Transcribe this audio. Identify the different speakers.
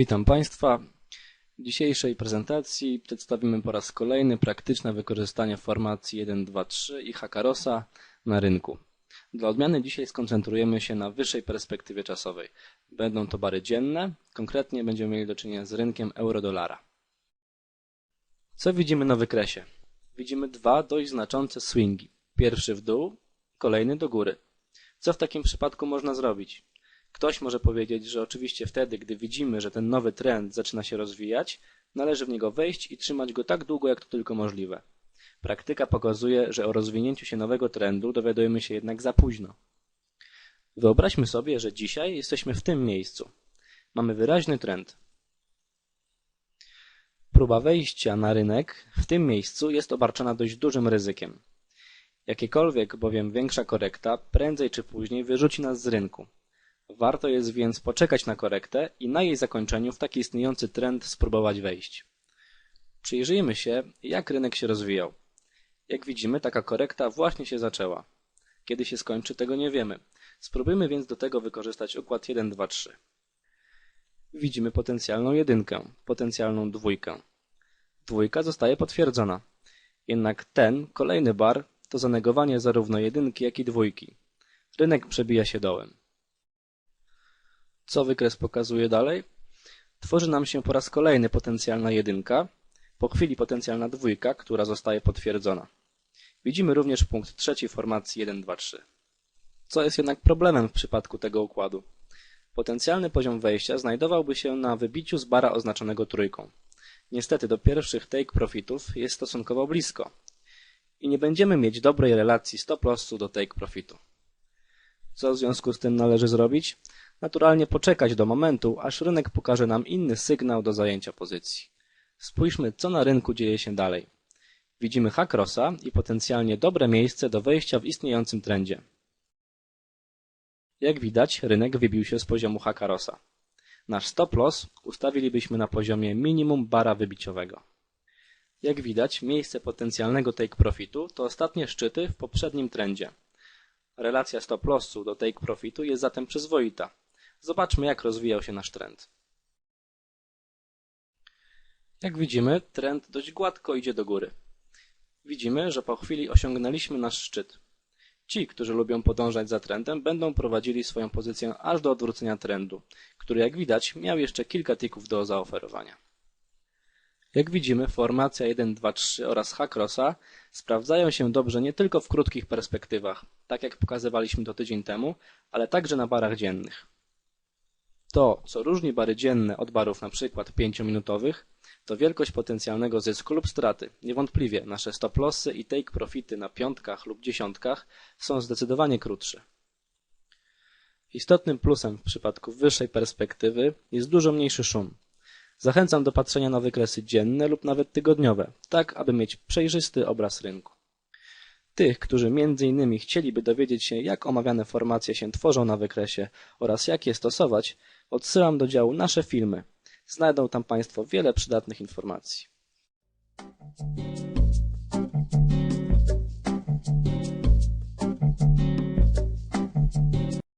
Speaker 1: Witam Państwa. W dzisiejszej prezentacji przedstawimy po raz kolejny praktyczne wykorzystanie formacji 1, 2, 3 i Hakarosa na rynku. Dla odmiany dzisiaj skoncentrujemy się na wyższej perspektywie czasowej. Będą to bary dzienne, konkretnie będziemy mieli do czynienia z rynkiem euro-dolara. Co widzimy na wykresie? Widzimy dwa dość znaczące swingi. Pierwszy w dół, kolejny do góry. Co w takim przypadku można zrobić? Ktoś może powiedzieć, że oczywiście wtedy, gdy widzimy, że ten nowy trend zaczyna się rozwijać, należy w niego wejść i trzymać go tak długo, jak to tylko możliwe. Praktyka pokazuje, że o rozwinięciu się nowego trendu dowiadujemy się jednak za późno. Wyobraźmy sobie, że dzisiaj jesteśmy w tym miejscu. Mamy wyraźny trend. Próba wejścia na rynek w tym miejscu jest obarczona dość dużym ryzykiem. Jakiekolwiek bowiem większa korekta prędzej czy później wyrzuci nas z rynku. Warto jest więc poczekać na korektę i na jej zakończeniu w taki istniejący trend spróbować wejść. Przyjrzyjmy się, jak rynek się rozwijał. Jak widzimy, taka korekta właśnie się zaczęła. Kiedy się skończy, tego nie wiemy. Spróbujmy więc do tego wykorzystać układ 1, 2, 3. Widzimy potencjalną jedynkę, potencjalną dwójkę. Dwójka zostaje potwierdzona. Jednak ten, kolejny bar, to zanegowanie zarówno jedynki, jak i dwójki. Rynek przebija się dołem. Co wykres pokazuje dalej? Tworzy nam się po raz kolejny potencjalna jedynka, po chwili potencjalna dwójka, która zostaje potwierdzona. Widzimy również punkt trzeci formacji 1, 2, 3. Co jest jednak problemem w przypadku tego układu? Potencjalny poziom wejścia znajdowałby się na wybiciu z bara oznaczonego trójką. Niestety do pierwszych take profitów jest stosunkowo blisko i nie będziemy mieć dobrej relacji stop lossu do take profitu. Co w związku z tym należy zrobić? Naturalnie poczekać do momentu, aż rynek pokaże nam inny sygnał do zajęcia pozycji. Spójrzmy, co na rynku dzieje się dalej. Widzimy Hakrosa i potencjalnie dobre miejsce do wejścia w istniejącym trendzie. Jak widać, rynek wybił się z poziomu Hakarosa. Nasz stop loss ustawilibyśmy na poziomie minimum bara wybiciowego. Jak widać, miejsce potencjalnego take profitu to ostatnie szczyty w poprzednim trendzie. Relacja stop lossu do take profitu jest zatem przyzwoita. Zobaczmy, jak rozwijał się nasz trend. Jak widzimy, trend dość gładko idzie do góry. Widzimy, że po chwili osiągnęliśmy nasz szczyt. Ci, którzy lubią podążać za trendem, będą prowadzili swoją pozycję aż do odwrócenia trendu, który jak widać miał jeszcze kilka tików do zaoferowania. Jak widzimy, formacja 1, 2, 3 oraz Hakrosa sprawdzają się dobrze nie tylko w krótkich perspektywach, tak jak pokazywaliśmy to tydzień temu, ale także na barach dziennych. To, co różni bary dzienne od barów np. 5-minutowych, to wielkość potencjalnego zysku lub straty. Niewątpliwie nasze stop lossy i take profity na piątkach lub dziesiątkach są zdecydowanie krótsze. Istotnym plusem w przypadku wyższej perspektywy jest dużo mniejszy szum. Zachęcam do patrzenia na wykresy dzienne lub nawet tygodniowe, tak aby mieć przejrzysty obraz rynku. Tych, którzy między innymi chcieliby dowiedzieć się, jak omawiane formacje się tworzą na wykresie oraz jak je stosować, odsyłam do działu Nasze filmy. Znajdą tam Państwo wiele przydatnych informacji.